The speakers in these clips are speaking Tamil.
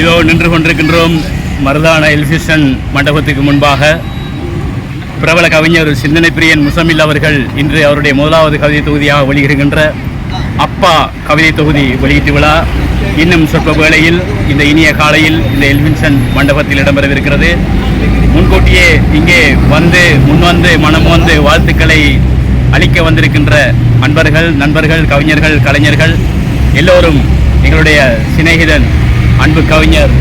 இதோ நின்று கொண்டிருக்கின்றோம் மருதான எல்ஃபிஷன் மண்டபத்துக்கு முன்பாக. பிரபல கவிஞர் சிந்தனை பிரியன் முசமில் அவர்கள் இன்று அவருடைய முதலாவது கவிதை தொகுதியாக வெளியிடுகின்ற அப்பா கவிதை தொகுதி வெளியீட்டு விழா. இன்னும் சொற்ப வேளையில் இந்த இனிய காலையில் இந்த எல்வின்சன் மண்டபத்தில் இடம்பெறவிருக்கிறது. முன்கூட்டியே இங்கே வந்து முன்வந்து மனம் வந்து வாழ்த்துக்களை அளிக்க வந்திருக்கின்ற அன்பர்கள் நண்பர்கள் கவிஞர்கள் கலைஞர்கள் எல்லோரும் எங்களுடைய சிநேகிதன் அன்பு கவிஞர்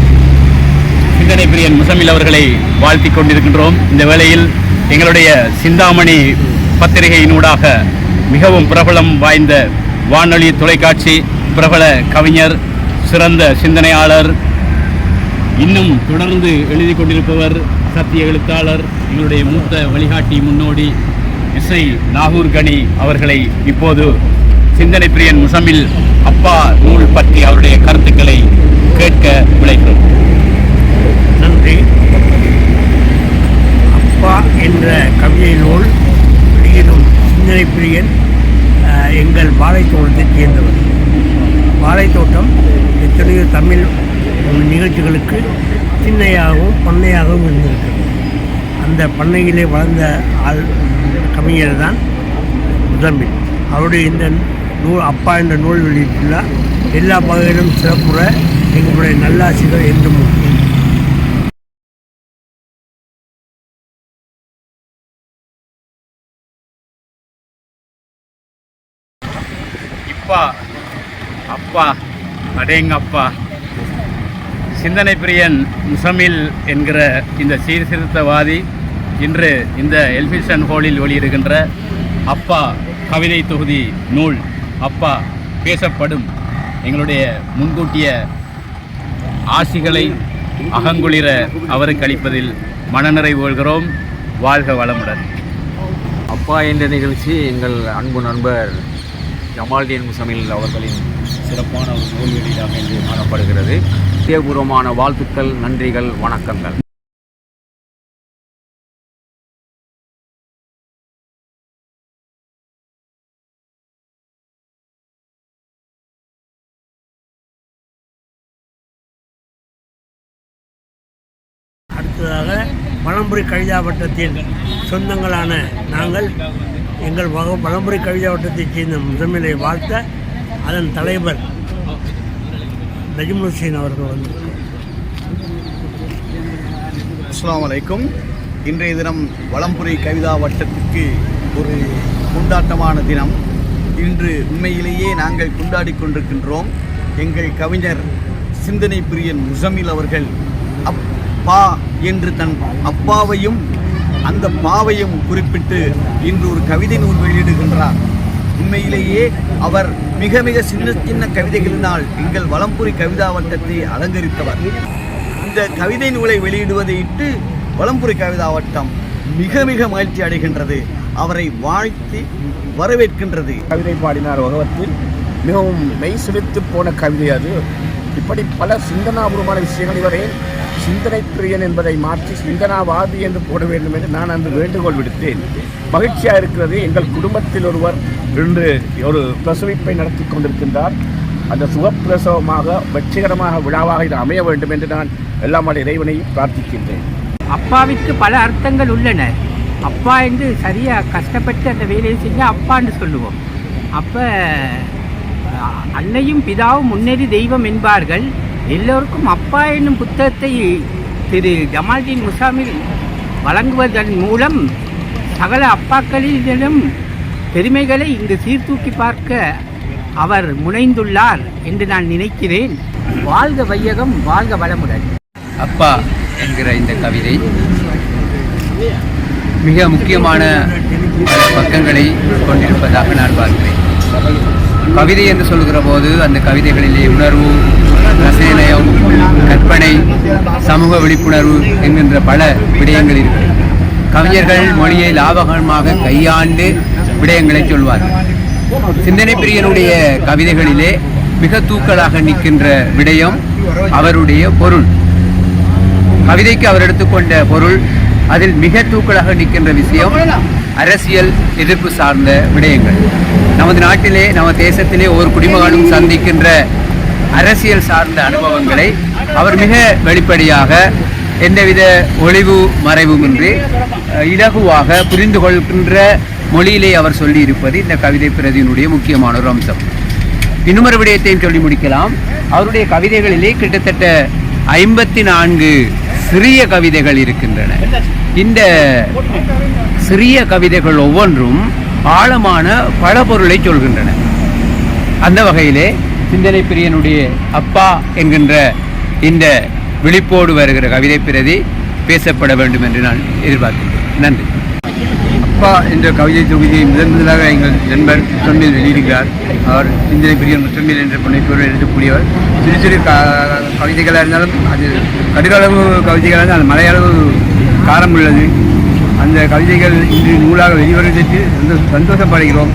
சிந்தனை பிரியன் முசமில் அவர்களை வாழ்த்திக் கொண்டிருக்கின்றோம். இந்த வேளையில் எங்களுடைய சிந்தாமணி பத்திரிகையினூடாக மிகவும் பிரபலம் வாய்ந்த வானொலி தொலைக்காட்சி பிரபல கவிஞர் சிறந்த சிந்தனையாளர் இன்னும் தொடர்ந்து எழுதி கொண்டிருப்பவர் சத்திய எழுத்தாளர் எங்களுடைய மூத்த வழிகாட்டி முன்னோடி இசை நாகூர் கனி அவர்களை இப்போது சிந்தனை பிரியன் முசமில் அப்பா நூல் பற்றி அவருடைய கருத்துக்களை கேட்க உழைக்கும் நன்றி. அப்பா என்ற கவிதை நூல் வெளியிடும் சிந்தனை பிரியன் எங்கள் வாழைத்தோட்டத்தைச் சேர்ந்தவர். வாழைத்தோட்டம் எத்தனையோ தமிழ் நிகழ்ச்சிகளுக்கு சின்னையாகவும் பண்ணையாகவும் இருந்திருக்கிறது அந்த பண்ணையிலே வளர்ந்த ஆள் கவிஞர் தான் முதன்மை. அவருடைய இந்த நூல் அப்பா என்ற நூல் வெளியிட்டுள்ள எல்லா பகுதியிலும் சிறப்புற எங்களுடைய நல்லாசிகள் என்றும் இப்பா அப்பா அடேங்க அப்பா சிந்தனை பிரியன் முசமில் என்கிற இந்த சீர்திருத்தவாதி இன்று இந்த எல்பிஷன் ஹோலில் வெளியிடுகின்ற அப்பா கவிதை தொகுதி நூல் அப்பா பேசப்படும் எங்களுடைய முன்கூட்டிய ஆசிகளை அகங்குளிர அவருக்கு அளிப்பதில் மனநிறை கொள்கிறோம் வாழ்க வளமுடன். அப்பா என்ற நிகழ்ச்சி எங்கள் அன்பு நண்பர் ஜமால்தீன் முசமில் அவர்களின் சிறப்பான ஒரு நூல் வெளியீடாக இன்று காணப்படுகிறது. இதயபூர்வமான வாழ்த்துக்கள் நன்றிகள் வணக்கங்கள். அடுத்ததாக பழம்புரி கவிதா வட்டத்தின் சொந்தங்களான நாங்கள் எங்கள் வக பழம்புரி கவிதா வட்டத்தைச் சேர்ந்த முதன்மையை வாழ்த்த அதன் தலைவர் நஜிமுசீன் அவர்கள் வந்து அஸ்லாம் வலைக்கும் இன்றைய தினம் வளம்புரி கவிதா வட்டத்துக்கு ஒரு கொண்டாட்டமான தினம். இன்று உண்மையிலேயே நாங்கள் கொண்டாடி கொண்டிருக்கின்றோம். எங்கள் கவிஞர் சிந்தனை பிரியன் முசமில் அவர்கள் பா என்று தன் அப்பாவையும் அந்த பாவையும் குறிப்பிட்டு இன்று ஒரு கவிதை நூல் வெளியிடுகின்றார். உண்மையிலேயே அவர் மிக மிக சின்ன சின்ன கவிதைகளினால் எங்கள் வளம்புரி கவிதா வட்டத்தை அலங்கரித்தவர். இந்த கவிதை நூலை வெளியிடுவதை இட்டு வலம்புரி கவிதா வட்டம் மிக மிக மகிழ்ச்சி அடைகின்றது. அவரை வாழ்த்தி வரவேற்கின்றது. கவிதை பாடினார் வகவத்தில் மிகவும் மெய் செலுத்து போன கவிதை அது. இப்படி பல சிந்தனாபூர்வமான விஷயங்கள் இவரே சிந்தனை பிரியன் என்பதை மாற்றி சிந்தனாவாதி என்று போட வேண்டும் என்று நான் அன்று வேண்டுகோள் விடுத்தேன். மகிழ்ச்சியாக இருக்கிறது எங்கள் குடும்பத்தில் ஒருவர் இன்று ஒரு பிரசவிப்பை நடத்தி கொண்டிருக்கின்றார். அந்த சுகப்பிரசவமாக வெற்றிகரமாக விழாவாக இது அமைய வேண்டும் என்று நான் எல்லாம் இறைவனை பிரார்த்திக்கின்றேன். அப்பாவிற்கு பல அர்த்தங்கள் உள்ளன. அப்பா என்று சரியாக கஷ்டப்பட்டு அந்த வேலையை செஞ்சால் அப்பான்னு சொல்லுவோம். அப்போ அன்னையும் பிதாவும் முன்னேறி தெய்வம் என்பார்கள். எல்லோருக்கும் அப்பா என்னும் புத்தகத்தை திரு ஜமால்தீன் முசாமில் வழங்குவதன் மூலம் சகல அப்பாக்களிடம் பெருமைகளை இங்கு சீர்தூக்கி பார்க்க அவர் முனைந்துள்ளார் என்று நான் நினைக்கிறேன். வாழ்க வையகம் வாழ்க வளமுடன். அப்பா என்கிற இந்த கவிதை மிக முக்கியமான பல பக்கங்களை கொண்டிருப்பதாக நான் பார்க்கிறேன். கவிதை என்று சொல்கிற போது அந்த கவிதைகளிலே உணர்வு ரசநிலையம் கற்பனை சமூக விழிப்புணர்வு என்கின்ற பல விடயங்கள் இருக்கு. கவிஞர்கள் மொழியை லாபகரமாக கையாண்டு விடயங்களை சொல்வார்கள். சிந்தனை பிரியனுடைய கவிதைகளிலே மிக தூக்கலாக நிற்கின்ற விடயம் அவருடைய பொருள். கவிதைக்கு அவர் எடுத்துக்கொண்ட பொருள் அதில் மிக தூக்கலாக நிற்கின்ற விஷயம் அரசியல் எதிர்ப்பு சார்ந்த விடயங்கள். நமது நாட்டிலே நமது தேசத்திலே ஒரு குடிமகனும் சந்திக்கின்ற அரசியல் சார்ந்த அனுபவங்களை அவர் மிக வெளிப்படையாக எந்தவித ஒளிவு மறைவுமின்றி இலகுவாக புரிந்து கொள்கின்ற மொழியிலே அவர் சொல்லியிருப்பது இந்த கவிதை பிரதியினுடைய முக்கியமான ஒரு அம்சம். இன்னுமொரு விடயத்தையும் சொல்லி முடிக்கலாம். அவருடைய கவிதைகளிலே கிட்டத்தட்ட ஐம்பத்தி நான்கு சிறிய கவிதைகள் இருக்கின்றன. இந்த சிறிய கவிதைகள் ஒவ்வொன்றும் ஆழமான பல பொருளை சொல்கின்றன. அந்த வகையிலே சிந்தனை பிரியனுடைய அப்பா என்கின்ற இந்த விழிப்போடு வருகிற கவிதை பிரதி பேசப்பட வேண்டும் என்று நான் எதிர்பார்க்கிறேன் நன்றி. அப்பா என்ற கவிதை தொகுதியை முதன் முதலாக எங்கள் நண்பர் தொன்மையில் வெளியிடுகிறார். அவர் சிந்தனை பிரியன் முத்தமிழ் என்ற புனைப்பொருள் எழுதக்கூடியவர். சிறு சிறு க கவிதைகளாக இருந்தாலும் அது கடுகளவு கவிதைகளாக இருந்தால் அது மலையளவு காரம் உள்ளது. அந்த கவிதைகள் இன்று நூலாக வெளிவருவதற்கு சந்தோ- சந்தோஷப்படுகிறோம்.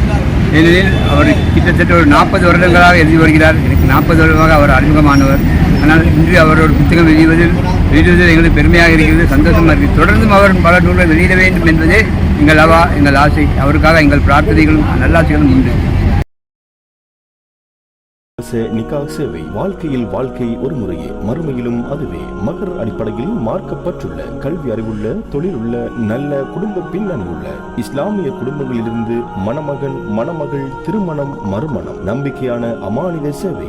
ஏனெனில் அவர் கிட்டத்தட்ட ஒரு நாற்பது வருடங்களாக எழுதி வருகிறார். எனக்கு நாற்பது வருடமாக அவர் அறிமுகமானவர். ஆனால் இன்று அவரோட புத்தகம் வெளியிடுவதில் வெளியிடுவதில் எங்களுக்கு பெருமையாக இருக்கிறது. சந்தோஷமாக இருக்குது. தொடர்ந்தும் அவர் பல நூல்கள் வெளியிட வேண்டும் என்பதே எங்கள் அவா எங்கள் ஆசை. அவருக்காக எங்கள் பிரார்த்தனைகளும் நல்லாசைகளும் உண்டு. அரசு சேவை வாழ்க்கையில் வாழ்க்கை ஒரு முறையே. மறுமையிலும் அதுவே. மகர் அடிப்படையில் மார்க்கப்பட்டுள்ள கல்வி அறிவுள்ள தொழில் உள்ள நல்ல குடும்ப பின்னணி உள்ள இஸ்லாமிய குடும்பங்களிலிருந்து மணமகன் மணமகள் திருமணம் மறுமணம். நம்பிக்கையான அமானித சேவை.